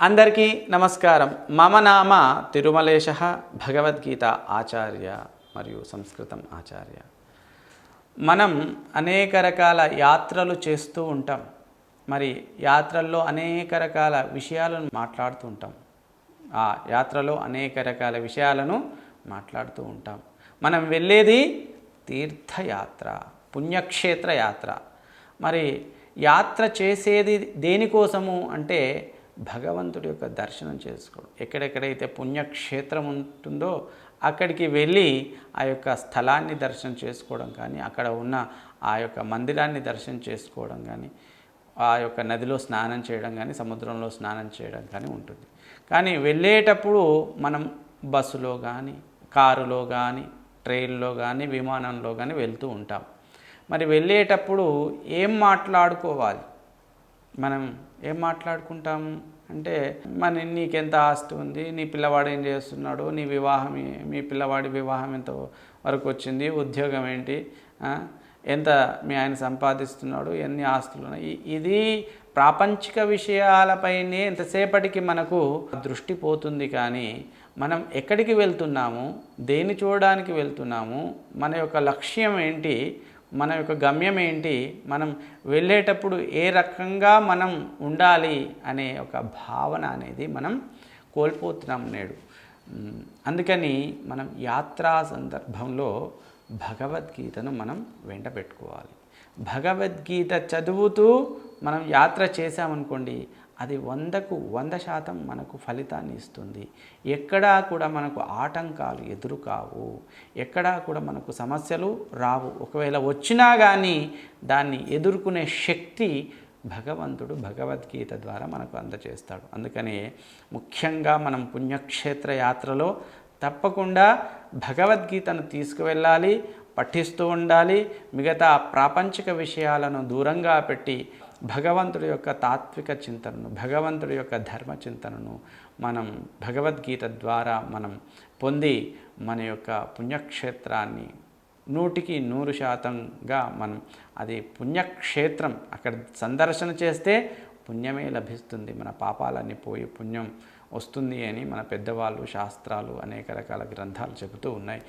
అందరికీ నమస్కారం. మమ నామ తిరుమలేశ భగవద్గీత ఆచార్య మరియు సంస్కృతం ఆచార్య. మనం అనేక రకాల యాత్రలు చేస్తూ ఉంటాం. మరి యాత్రల్లో అనేక రకాల విషయాలను మాట్లాడుతూ ఉంటాం. ఆ యాత్రలో అనేక రకాల విషయాలను మాట్లాడుతూ ఉంటాం. మనం వెళ్ళేది తీర్థయాత్ర పుణ్యక్షేత్ర యాత్ర. మరి యాత్ర చేసేది దేనికోసము అంటే భగవంతుడి యొక్క దర్శనం చేసుకోవడం. ఎక్కడెక్కడైతే పుణ్యక్షేత్రం ఉంటుందో అక్కడికి వెళ్ళి ఆ యొక్క స్థలాన్ని దర్శనం చేసుకోవడం కానీ అక్కడ ఉన్న ఆ యొక్క మందిరాన్ని దర్శనం చేసుకోవడం కానీ ఆ యొక్క నదిలో స్నానం చేయడం కానీ సముద్రంలో స్నానం చేయడం కానీ ఉంటుంది. కానీ వెళ్ళేటప్పుడు మనం బస్సులో కానీ కారులో కానీ ట్రైన్లో కానీ విమానంలో కానీ వెళ్తూ ఉంటాం. మరి వెళ్ళేటప్పుడు ఏం మాట్లాడుకోవాలి? మనం ఏం మాట్లాడుకుంటాం? అంటే మన నీకెంత ఆస్తి ఉంది? నీ పిల్లవాడు ఏం చేస్తున్నాడు? నీ వివాహం మీ పిల్లవాడి వివాహం ఎంత వరకు వచ్చింది? ఉద్యోగం ఏంటి? ఎంత మీ ఆయన సంపాదిస్తున్నాడు? ఎన్ని ఆస్తులు ఉన్నాయి? ఇది ప్రాపంచిక విషయాలపైనే ఎంతసేపటికి మనకు దృష్టి పోతుంది కానీ మనం ఎక్కడికి వెళ్తున్నాము? దేన్ని చూడడానికి వెళ్తున్నాము? మన యొక్క లక్ష్యం ఏంటి? మన యొక్క గమ్యం ఏంటి? మనం వెళ్ళేటప్పుడు ఏ రకంగా మనం ఉండాలి అనే ఒక భావన అనేది మనం కోల్పోతున్నాం నేడు. అందుకని మనం యాత్రా సందర్భంలో భగవద్గీతను మనం వెంట పెట్టుకోవాలి. భగవద్గీత చదువుతూ మనం యాత్ర చేశామనుకోండి అది వందకు వంద శాతం మనకు ఫలితాన్ని ఇస్తుంది. ఎక్కడా కూడా మనకు ఆటంకాలు ఎదురు కావు ఎక్కడా కూడా మనకు సమస్యలు రావు. ఒకవేళ వచ్చినా కానీ దాన్ని ఎదుర్కొనే శక్తి భగవంతుడు భగవద్గీత ద్వారా మనకు అందజేస్తాడు అందుకని ముఖ్యంగా మనం పుణ్యక్షేత్ర యాత్రలో తప్పకుండా భగవద్గీతను తీసుకువెళ్ళాలి పఠిస్తూ ఉండాలి మిగతా ప్రాపంచిక విషయాలను దూరంగా పెట్టి భగవంతుడి యొక్క తాత్విక చింతనను భగవంతుడి యొక్క ధర్మ చింతనను మనం భగవద్గీత ద్వారా మనం పొంది మన యొక్క పుణ్యక్షేత్రాన్ని నూటికి నూరు శాతంగా మనం అది పుణ్యక్షేత్రం అక్కడ సందర్శన చేస్తే పుణ్యమే లభిస్తుంది. మన పాపాలన్నీ పోయి పుణ్యం వస్తుంది అని మన పెద్దవాళ్ళు శాస్త్రాలు అనేక రకాల గ్రంథాలు చెబుతూ ఉన్నాయి.